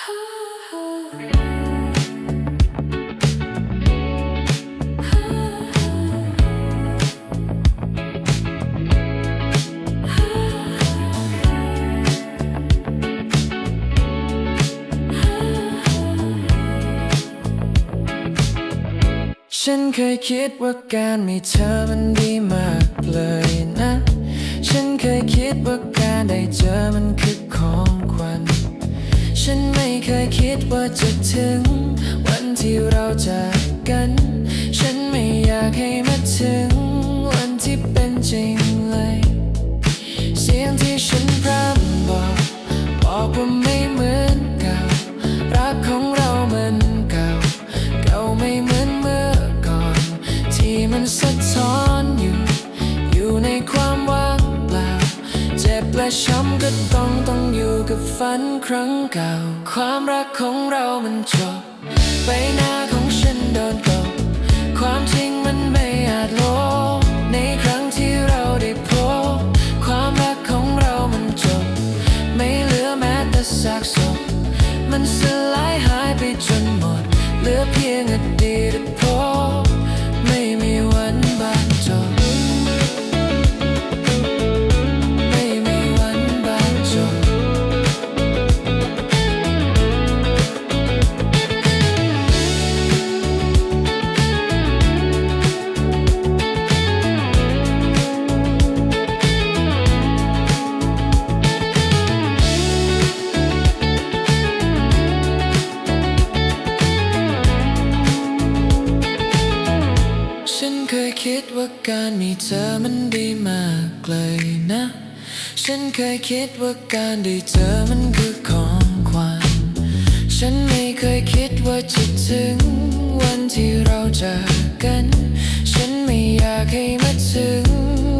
ฉันเคยคิดว่าการมีเธอมันดีมากเลยนะ ฉันเคยคิดว่าการได้เจอมัน ให้มาถึงวันที่เป็นจริงเลย เสียงที่ฉันพร่ำบอกบอกว่าไม่เหมือนเก่า รักของเรามันเก่า เก่าไม่เหมือนเมื่อก่อน ที่มันสะท้อนอยู่ อยู่ในความว่างเปล่า เจ็บและช้ำก็ต้องต้องอยู่กับฝันครั้งเก่า ความรักของเรามันจบใบหน้าของฉันโดนตกความจริง มันไม่อาจลบในครั้งที่เราได้พบความรักของเรามันจบ ไม่เหลือแม้แต่ซากศพมันสลายหายไปจนหมด เหลือเพียงอดีต เคยคิดว่าการมีเธอมันดีมากเลยนะ ฉันเคยคิดว่าการได้เจอมันคือของขวัญ ฉันไม่เคยคิดว่าจะถึงวันที่เราจากกัน ฉันไม่อยากให้มาถึง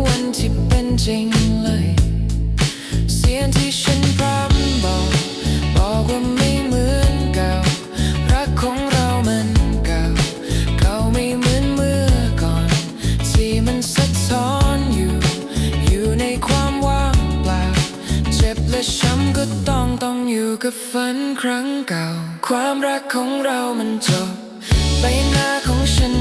วันที่เป็นจริง และช้ำก็ต้องต้องอยู่กับฝันครั้งเก่า ความรักของเรามันจบใบหน้าของฉัน